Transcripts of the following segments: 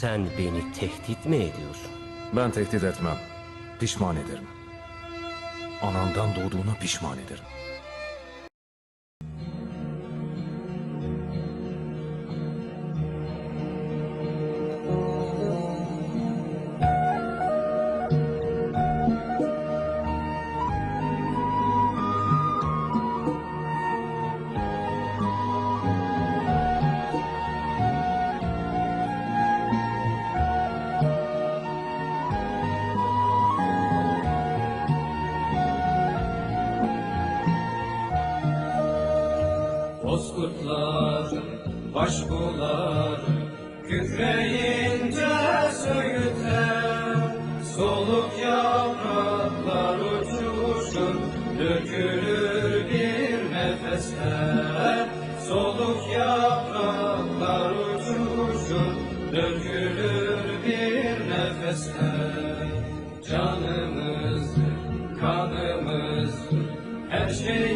Sen beni tehdit mi ediyorsun? Ben tehdit etmem. Pişman ederim. Anandan doğduğuna pişman ederim. Bozkurtların başbuları Kükreyince söğüter Soluk yapraklar uçuşur Dökülür bir nefeste. Soluk yapraklar uçuşur Dökülür bir nefeste. Canımızdır, kanımızdır Her şeyimiz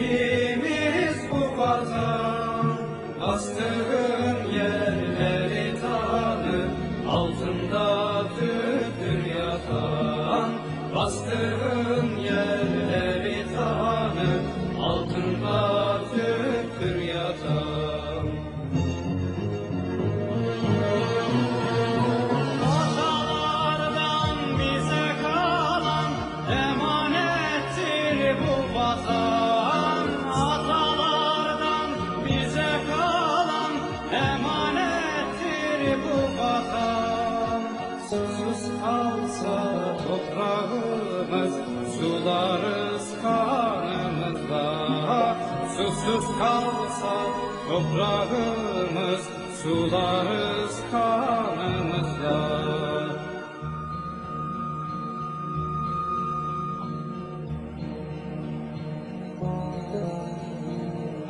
Susuz kalsa toprağımız sularız kanımızla. Susuz kalsa toprağımız sularız kanımızla.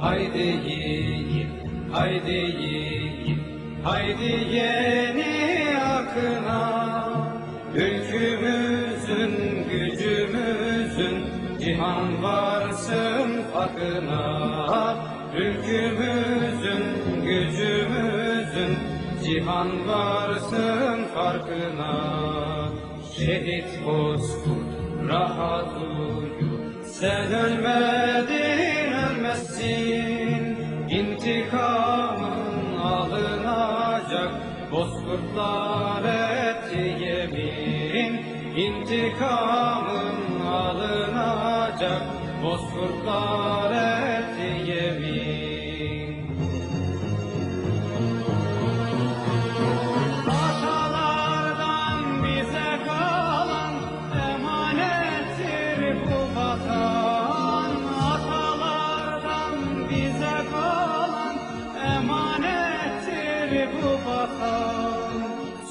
Haydi yiğit, haydi yiğit, haydi yeni akına. Ülkümüzün, gücümüzün, cihan varsın farkına. Ülkümüzün, gücümüzün, cihan varsın farkına. Şehit bozkurt, rahat uyu, sen ölmedin ölmezsin Bozkurtlar etti yemin İntikamın alınacak. Bozkurtlar etti yemin. Atalardan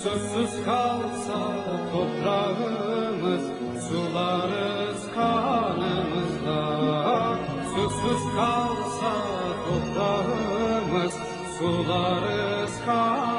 Susuz kalsa toprağımız sularız kanımızla. Susuz kalsa toprağımız sularız kanımızla.